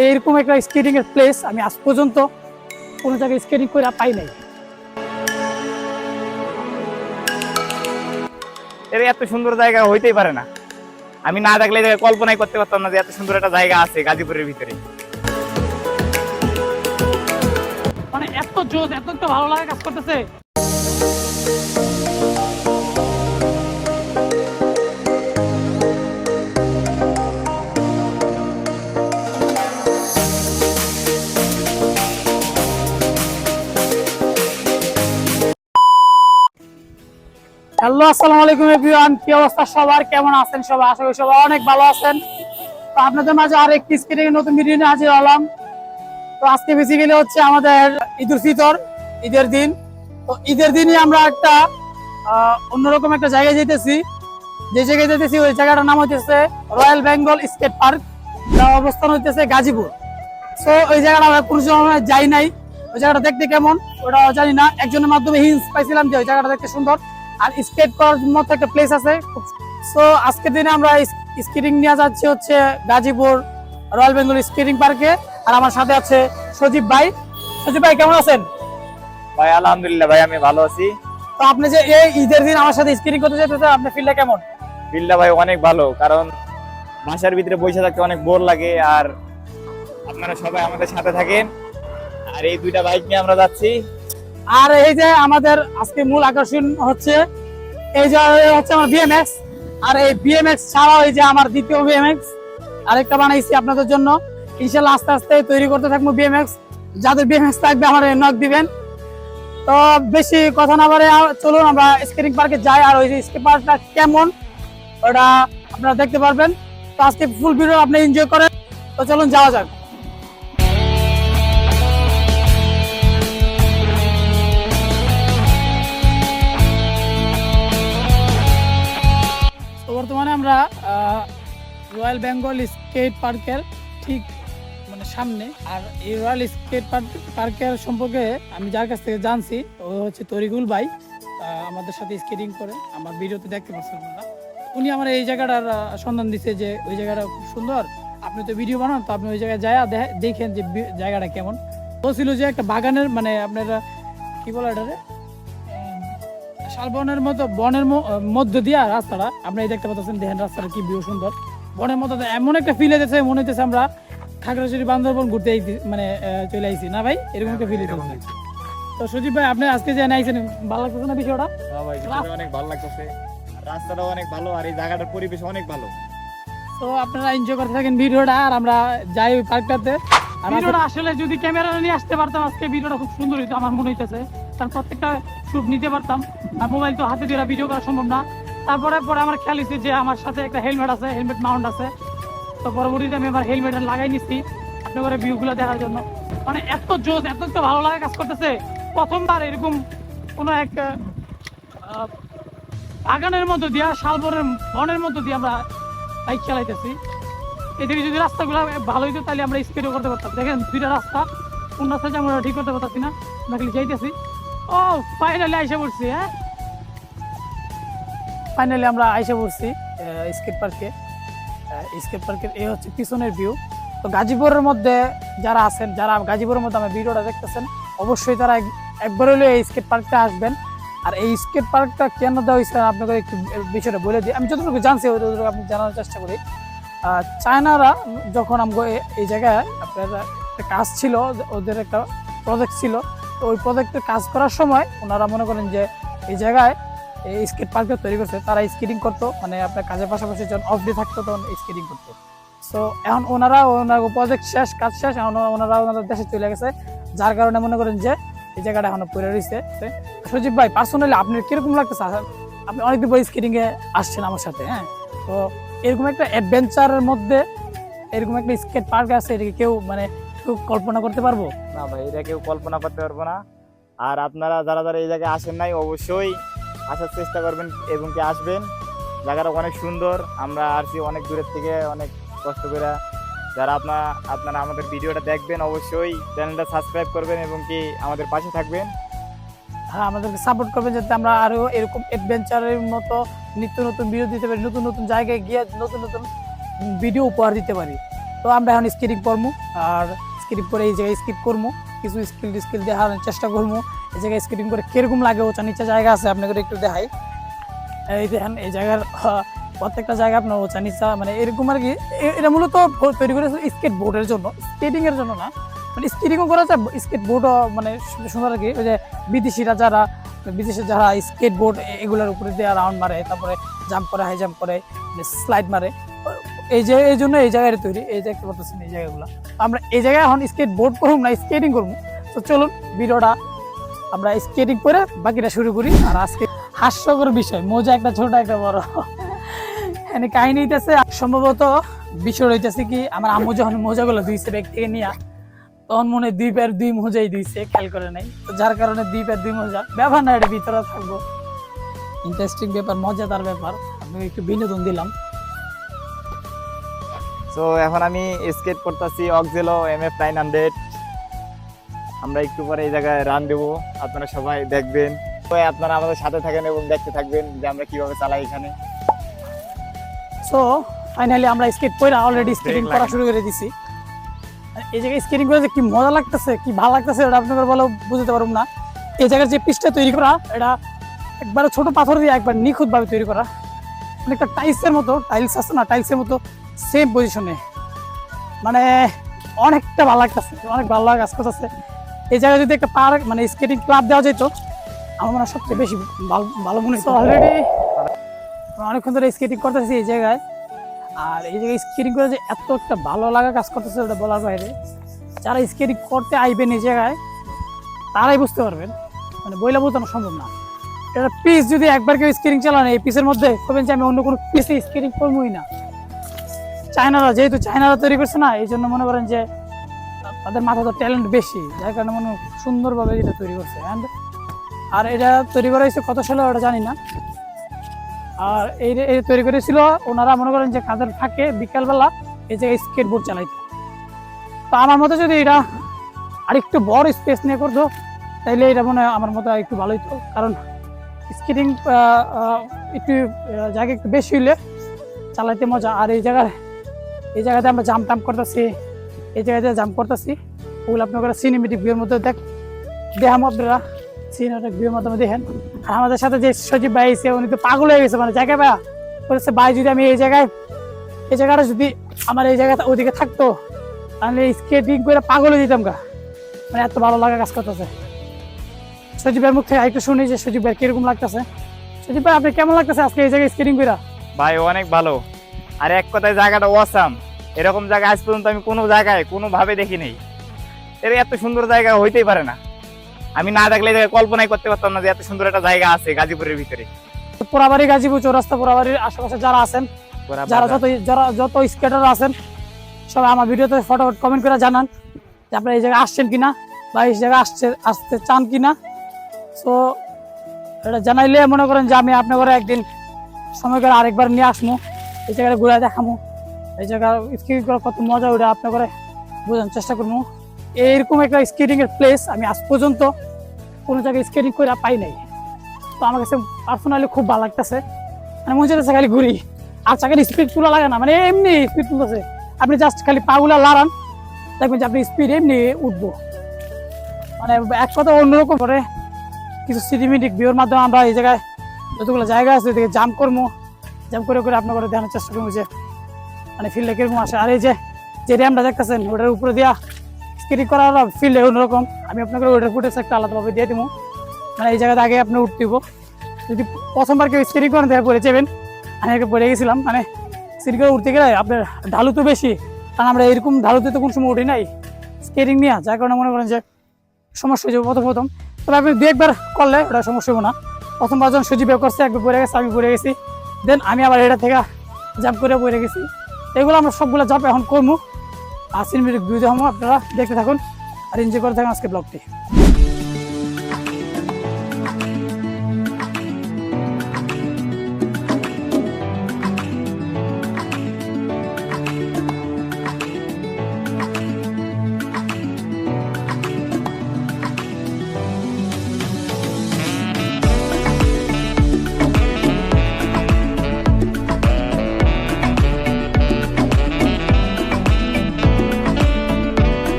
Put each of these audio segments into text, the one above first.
এইরকম একটা স্কেটিং এর প্লেস আমি আজ পর্যন্ত কোনো জায়গায় স্কেটিং করে পাই নাই। এর এত সুন্দর জায়গা হইতেই পারে না। আমি না দেখলে কল্পনাই করতে পারতাম না যে এত সুন্দর একটা জায়গা আছে গাজীপুরের ভিতরে। মানে এত জোস এত ভালো লাগা কাজ করতেছে। হ্যালো, আসসালামু আলাইকুম এভরিওয়ান, কি অবস্থা সবার? কেমন আছেন সবাই? আশা করি সবাই অনেক ভালো আছেন। তো আপনাদের মাঝে আরেক স্ক্রিনে নতুন ভিডিও নিয়ে হাজির হলাম। তো আজকে বেসিক্যালি হচ্ছে আমাদের ঈদুল ফিতর, ঈদের দিন। তো ঈদের দিনই আমরা একটা অন্যরকম একটা জায়গায় যেতেছি। যে জায়গায় যেতেছি, ওই জায়গাটার নাম হইতেছে রয়্যাল বেঙ্গল স্কেট পার্ক যার অবস্থান হইতেছে গাজীপুর। সো ওই জায়গাটা আমরা কোনো সময় যাই নাই। ওই জায়গাটা দেখতে কেমন? ওটা জানি না। একজনের মাধ্যমে হিন্স পাইছিলাম যে ওই জায়গাটা দেখতে সুন্দর। আর স্কেট করার মতো একটা প্লেস আছে। সো আজকের দিনে আমরা স্কেটিং নিয়ে যাচ্ছি হচ্ছে গাজীপুর রয়্যাল বেঙ্গল স্কেটিং পার্কে আর আমার সাথে আছে সজীব ভাই। সজীব ভাই কেমন আছেন? ভাই আলহামদুলিল্লাহ ভাই আমি ভালো আছি। তো আপনি যে এই ঈদের দিন আমার সাথে স্কেটিং করতে যেতেছেন আপনার ফিল্ডটা কেমন? বিল্লা ভাই অনেক ভালো কারণ বাসার ভিতরে বসে থাকতে অনেক বোর লাগে আর আপনারা সবাই আমাদের সাথে থাকেন। আর এই দুইটা বাইক নিয়ে আমরা যাচ্ছি। আর এই যে আমাদের আজকে মূল আকর্ষণ হচ্ছে, এই যে হচ্ছে আমার বিএমএক্স আর এই বিএমএক্স ছাড়াও এই যে আমার দ্বিতীয় বিএমএক্স আরেকটা বানাইছি আপনাদের জন্য। ইনশাল্লাহ আস্তে আস্তে তৈরি করতে থাকব বিএমএক্স যাদের বিএমএক্স থাকবে আমার নক দিবেন। তো বেশি কথা না বলে চলুন, আমরা স্কেটিং পার্কে যাই, আর ওই যে স্কেট পার্কটা কেমন, ওটা আপনারা দেখতে পারবেন। তো আজকে ফুল ভিডিও আপনি এনজয় করেন। তো চলুন, যাওয়া যাক। আমরা রয়্যাল বেঙ্গল স্কেট পার্কের ঠিক মানে সামনে। আর এই রয়্যাল স্কেট পার্কের সম্পর্কে আমি যার কাছ থেকে জানছি, ও হচ্ছে তরিকুল ভাই আমাদের সাথে স্কেটিং করে। আমার ভিডিওতে দেখতে পাচ্ছেন আপনারা। উনি আমার এই জায়গাটার সন্ধান দিছে যে ওই জায়গাটা খুব সুন্দর। আপনি তো ভিডিও বানান, তো আপনি ওই জায়গায় যায় দেখেন যে জায়গাটা কেমন। বলছিল যে একটা বাগানের মানে আপনারা, কি বলে এটারে? শালবনের মতো বনের মধ্য দিয়া রাস্তাটা আপনি এই দেখতে পাচ্ছেন দেখেন রাস্তাটা কি ভিউ সুন্দর। বনের মতো এমন একটা ফিল হইতেছে মনে হইতেছে আমরা খাগড়াছড়ি বান্দরবন ঘুরতে আইছি মানে চলে আইছি। না ভাই? এরকম একটা ফিল হইতেছে তো সুদীপ ভাই আপনি আজকে যে আইছেন ভালো লাগতেছে না বিষয়টা? হ্যাঁ ভাই অনেক ভালো লাগতেছে। আর রাস্তাটাও অনেক ভালো আর এই জায়গাটার পরিবেশ অনেক ভালো। তো আপনারা এনজয় করতে থাকেন ভিডিওটা আর আমরা যাই ওই পার্কটাতে ভিডিওটা আসলে যদি ক্যামেরা নিয়ে আসতে পারতাম আজকে ভিডিওটা খুব সুন্দর হইতো আমার মনে হইতেছে। কারণ প্রত্যেকটা শুট নিতে পারতাম। আর মোবাইল তো হাতে দিয়ে ভিডিও করা সম্ভব না। তারপরে পরে আমার খেয়াল হয়েছে যে আমার সাথে একটা হেলমেট আছে হেলমেট মাউন্ট আছে। তো পরবর্তীতে আমি আমার হেলমেট লাগাই নিচ্ছি আপনার ভিউগুলো দেখার জন্য। মানে এত জোস এত একটা ভালো লাগা কাজ করতেছে। প্রথমবার এরকম কোনো এক আহ, বাগানের মধ্যে দিয়া শালবনের বনের মধ্যে দিয়ে আমরা বাইক চালাইতেছি। এদিকে যদি রাস্তাগুলো ভালো হইতো তাহলে আমরা স্পিডও করতে পারতাম। দেখেন দুইটা রাস্তা কোন রাস্তা আমরা ঠিক করতে পারতাছি না। আমরা যাইতেছি। ও ফাইনালি আইসা পড়ছি হ্যাঁ? ফাইনালি আমরা আইসা পড়ছি স্কেট পার্কে স্কেট পার্কের এই হচ্ছে পিছনের ভিউ তো গাজীপুরের মধ্যে যারা আছেন, যারা গাজীপুরের মধ্যে আমার ভিডিওটা দেখতেছেন, অবশ্যই তারা এক- একবার হলেও এই স্কেট পার্কটা আসবেন। আর এই স্কেট পার্কটা কেন দেওয়া হয়েছে আপনাকে একটু বিষয়টা বলে দিই। আমি যতটুকু জানছি, ততটুকু আপনি জানার চেষ্টা করি। চায়নারা যখন আমগো এ- এই জায়গায় আপনার একটা কাজ ছিল, ওদের একটা প্রজেক্ট ছিল তো ওই প্রজেক্টের কাজ করার সময় ওনারা মনে করেন যে এই জায়গায় এই স্কেট পার্কটা তৈরি করছে, তারা স্কেটিং করতো মানে আপনার কাজের পাশাপাশি যখন অফ ডে থাকতো তখন স্কেটিং করতো। সো এখন ওনারা, ওনার প্রজেক্ট শেষ, কাজ শেষ, এখন ওনারা ওনাদের দেশে চলে গেছে, যার কারণে মনে করেন যে এই জায়গাটা এখনও পড়ে রয়েছে। সজীব ভাই পার্সোনালি আপনার কীরকম লাগতেছে? আসলে আপনি অনেকদিন পর স্কেটিং এ আসছেন আমার সাথে হ্যাঁ? তো এরকম একটা অ্যাডভেঞ্চারের মধ্যে এরকম একটা স্কেট পার্ক আছে, এটাকে কেউ মানে কেউ কল্পনা করতে পারব? না ভাই, এটা কেউ কল্পনা করতে পারব না। আর আপনারা যারা যারা এই জায়গায় আসেন নাই, অবশ্যই আসার চেষ্টা করবেন এবং কি আসবেন। জায়গাটা অনেক সুন্দর, আমরা আসছি অনেক দূরের থেকে অনেক কষ্ট করে যারা আপনার আপনারা আমাদের ভিডিওটা দেখবেন, অবশ্যই চ্যানেলটা সাবস্ক্রাইব করবেন এবং কি আমাদের পাশে থাকবেন। হ্যাঁ আমাদেরকে সাপোর্ট করবেন যাতে আমরা আরও এরকম অ্যাডভেঞ্চারের মতো নিত্য নতুন ভিডিও দিতে পারি, নতুন নতুন জায়গায় গিয়ে নতুন নতুন ভিডিও উপহার দিতে পারি। তো আমরা এখন স্কেটিং করব, আর স্কেটিং করে এই জায়গায় স্কিট করব কিছু স্কিল স্কিল দেখানোর চেষ্টা করব এই জায়গায় স্কেটিং করে কীরকম লাগে ওটা নিচে জায়গা আছে আপনাদের একটু দেখাই। এই দেখেন, এই জায়গার প্রত্যেকটা জায়গা আপনার ওচা নিচা মানে এরকম আর কি এটা মূলত তৈরি করেছে স্কেট বোর্ডের জন্য স্কেটিংয়ের জন্য না। মানে স্কেটিংও করা যায় স্কেট বোর্ডও মানে সুন্দর আর কি, ওই যে বিদেশিরা যারা, বিদেশে যারা স্কেট বোর্ড এগুলোর উপরে দেওয়া রাউন্ড মারে, তারপরে জাম্প করে হাই জাম্প করে স্লাইড মারে। এই যে এই জন্য এই জায়গায় তৈরি। এই দেখতে পাচ্ছেন এই জায়গাগুলো। আমরা এই জায়গায় এখন স্কেট বোর্ড করুম না স্কেটিং করব। তো চলুন, ভিডিওটা আমরা স্কেটিং করে বাকিটা শুরু করি। আর আজকে হাস্যকর বিষয়, মজা একটা, ছোট একটা, বড়। এখানে কাহিনী হইতেছে, সম্ভবত বিষয় হইতেছে কি, আমার আম্মু যখন মোজাগুলো ধুইছে ব্যাগ থেকে নিয়ে, তখন মনে দুই প্যার দুই মোজাই দিয়েছে, খেয়াল করে নাই। তো যার কারণে দুই প্যার দুই মোজা। ব্যাপার না ভিতরে থাকব। ইন্টারেস্টিং ব্যাপার, মজাদার ব্যাপার। আমি একটু বিনোদন দিলাম। তো এখন আমি স্কেট করতেছি Oxelo M F nine hundred আমরা একটু পরে এই জায়গায় রান দেবো। আপনারা সবাই দেখবেন। তো আপনারা আমাদের সাথে থাকেন এবং দেখতে থাকবেন যে আমরা কীভাবে চালাই এখানে। সো ফাইনালি আমরা স্কেট করে অলরেডি স্কেটিং করা শুরু করে দিছি। এই জায়গায় স্কেটিং করে যে কি মজা লাগতেছে কি ভালো লাগতেছে এটা আপনাদের বলে বুঝতে পারব না। এই জায়গার যে পিচটা তৈরি করা এটা একবারে ছোট পাথর দিয়ে একবার নিখুঁত ভাবে তৈরি করা। অনেকটা টাইলসের মতো টাইলস আছে না টাইলসের মতো সেম পজিশনে মানে অনেকটা ভালো লাগতেছে অনেক ভালো লাগা কাজ করতেছে। এই জায়গায় যদি একটা পার্ক মানে স্কেটিং ক্লাব দেওয়া যেত আমার মনে হয় সবচেয়ে বেশি ভালো ভালো মনে হতো অলরেডি অনেকক্ষণ ধরে স্কেটিং করতেছি এই জায়গায়। আর এই জায়গায় স্কেটিং করে যে এত একটা ভালো লাগা কাজ করতেছে ওটা বলার বাইরে। যারা স্কেটিং করতে আইবেন এই জায়গায় তারাই বুঝতে পারবেন মানে বইলা বোঝানো সম্ভব না। এটা পিস যদি একবার কেউ স্কেটিং চালান এই পিসের মধ্যে করবেন যে আমি অন্য কোনো পিসে স্কেটিং করবোই না। চায়নারা যেহেতু চায়নারা তৈরি করছে না, এই জন্য মনে করেন যে তাদের মাথা তো ট্যালেন্ট বেশি, যার কারণে মনে সুন্দরভাবে এটা তৈরি করছে। অ্যান্ড আর এটা তৈরি করা হয়েছে কত সালে ওটা জানি না। আর এই এই তৈরি করেছিল, ওনারা মনে করেন যে কাদের থাকে বিকালবেলা এই জায়গায় স্কেট বোর্ড চালাইতো। তো আমার মতে যদি এটা আরেকটু বড় স্পেস নিয়ে করতো, তাইলে এটা মনে হয় আমার মতো একটু ভালো হতো। কারণ স্কেটিং একটু জায়গা একটু বেশি হইলে চালাইতে মজা, আর এই জায়গায় এই জায়গাতে আমরা জাম টাম্প করতেছি, এই জায়গাতে জাম করতেছি। ওগুলো আপনার সিনেমেটিক ভিউর মধ্যে দেখ, দেখাম আপনারা। সিনেমেটিক ভিউর মাধ্যমে দেখেন। আর আমাদের সাথে যে সজীব ভাই এসে উনি তো পাগল হয়ে গেছে মানে জায়গা ভাইয়া। বলেছে, ভাই, যদি আমি এই জায়গায়, এই জায়গাটা যদি আমার এই জায়গাটা ওদিকে থাকতো, তাহলে স্কেটিং করে পাগল হয়ে যেতাম গা। মানে এত ভালো লাগা কাজ করতেছে। সজীব ভাইয়ের মুখ থেকে একটু শুনি যে সজীব ভাই কীরকম লাগতেছে। সজীব ভাই, আপনি কেমন লাগতেছে আজকে এই জায়গায় স্কেটিং করে ভাই, অনেক ভালো। আর এক কথায় জায়গাটা ওয়াসাম এরকম জায়গা আজ পর্যন্ত আমি কোনো জায়গায় কোনোভাবে দেখি নেই এর এত সুন্দর জায়গা হইতেই পারে না। আমি না দেখলে কল্পনাই করতে পারতাম না যে এত সুন্দর একটা জায়গা আছে গাজীপুরের ভিতরে। পোড়াবাড়ি গাজীপুর চৌরাস্তা পোড়াবাড়ির আশেপাশে যারা আছেন যারা। যত যারা যত স্কেটার আছেন সবাই আমার ভিডিওতে ফটো কমেন্ট করে জানান যে আপনারা এই জায়গায় আসছেন কিনা বা এই জায়গায় আসছে আসতে চান কিনা। সো এটা জানাইলে মনে করেন যে আমি আপনার একদিন সময় করে আরেকবার নিয়ে আসব। এই জায়গাটা ঘুরে দেখামো। এই জায়গা স্কেটিং করার কত মজা ওটা আপনার করে বোঝানোর চেষ্টা করব এইরকম একটা স্কেটিং এর প্লেস আমি আজ পর্যন্ত কোনো জায়গায় স্কেটিং করে পাই নাই। তো আমার কাছে পার্সোনালি খুব ভালো লাগতেছে। মানে মনে হচ্ছে খালি ঘুরি। আর চাকার স্পিড তুলা লাগে না মানে এমনি স্পিড তুলতেছে। আপনি জাস্ট খালি পাগুলা লাড়ান, দেখবেন যে আপনি স্পিড এমনি উঠবো। মানে এক কথা অন্যরকম করে কিছু সিনেমেটিক ভিউর মাধ্যমে আমরা এই জায়গায় যতগুলো জায়গা আছে এদিকে জাম্প করব জাম্প করে করে আপনার দেখানোর চেষ্টা করব যে মানে ফিল্ডে কীরকম আসে। আর এই যে যে র্যামটা দেখতেছেন, ওটার উপরে দিয়া স্কেটিং করার ফিল্ডে অন্যরকম। আমি আপনাকে ওটার ফুটেজ একটা আলাদাভাবে দিয়ে দিব। মানে এই জায়গাতে আগে আপনি উঠতে দিব। যদি প্রথমবার কেউ স্কেটিং করেন দেখা পড়ে যাবেন। আমি আগে পড়ে গেছিলাম মানে স্কেটিং করে উঠতে গেলে আপনার ঢালু তো বেশি। কারণ আমরা এরকম ঢালুতে তো কোনো সময় উঠি নাই। স্কেটিং নিয়ে, যার কারণে মনে করেন যে সমস্যা হয়ে যাবে প্রথম প্রথম। তবে আপনি দু একবার করলে ওটা সমস্যা হবে না। প্রথমবার যখন সুজি বের করছে, একবার পড়ে গেছে, আমি পড়ে গেছি। দেন আমি আবার এটা থেকে জাম্প করে বই রেখেছি এগুলো আমরা সবগুলো জাম্প এখন করব আর সিনেমেটিক দেখাবো আপনারা। দেখতে থাকুন। আর এনজয় করে থাকুন আজকে ব্লগটি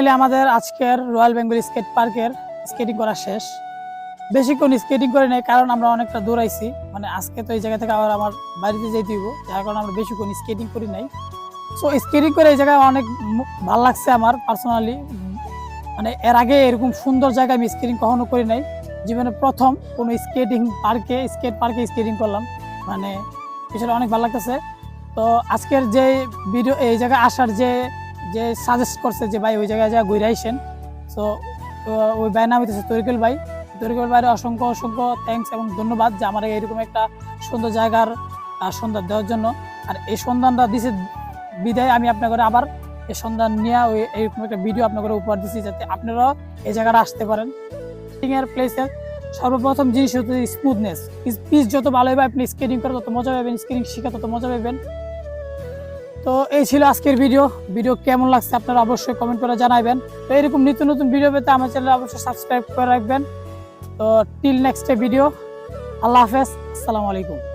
ফাইনালি আমাদের আজকের রয়্যাল বেঙ্গল স্কেট পার্কের স্কেটিং করা শেষ। বেশিক্ষণ স্কেটিং করে নাই, কারণ আমরা অনেকটা দৌড়াইছি মানে আজকে তো এই জায়গা থেকে আবার আমার বাড়িতে যেতে হইব, যার কারণে আমরা বেশিক্ষণ স্কেটিং করি নাই। সো স্কেটিং করে এই জায়গায় অনেক ভালো লাগছে আমার পার্সোনালি মানে এর আগে এরকম সুন্দর জায়গায় আমি স্কেটিং কখনো করি নাই। জীবনে প্রথম কোনো স্কেটিং পার্কে স্কেট পার্কে স্কেটিং করলাম। মানে বিষয়টা অনেক ভালো লাগতেছে। তো আজকের যে ভিডিও এই জায়গায় আসার যে যে সাজেস্ট করছে যে ভাই ওই জায়গায় যা ঘুরে আইসেন। সো ওই ভাই নাম হইতেছে তরিকুল ভাই। তরিকুল ভাইয়ের অসংখ্য অসংখ্য থ্যাঙ্কস এবং ধন্যবাদ যে আমার এরকম একটা সুন্দর জায়গার সন্ধান দেওয়ার জন্য। আর এই সন্ধানটা দিছে বিদায়। আমি আপনার করে আবার এই সন্ধান নিয়ে ওই এইরকম একটা ভিডিও আপনার করে উপহার দিচ্ছি যাতে আপনারাও এই জায়গাটা আসতে পারেন। এর প্লেসের সর্বপ্রথম জিনিস হচ্ছে স্মুথনেস পিচ যত ভালো হবে, আপনি স্কেটিং করে তত মজা পাবেন স্কেটিং শিখে তত মজা পাবেন। তো এই ছিল আজকের ভিডিও। ভিডিও কেমন লাগছে আপনারা অবশ্যই কমেন্ট করে জানাবেন তো এরকম নিত্য নতুন ভিডিও পেতে আমার চ্যানেল অবশ্যই সাবস্ক্রাইব করে রাখবেন। তো টিল নেক্সট ভিডিও আল্লাহ হাফেজ, আসসালামু আলাইকুম।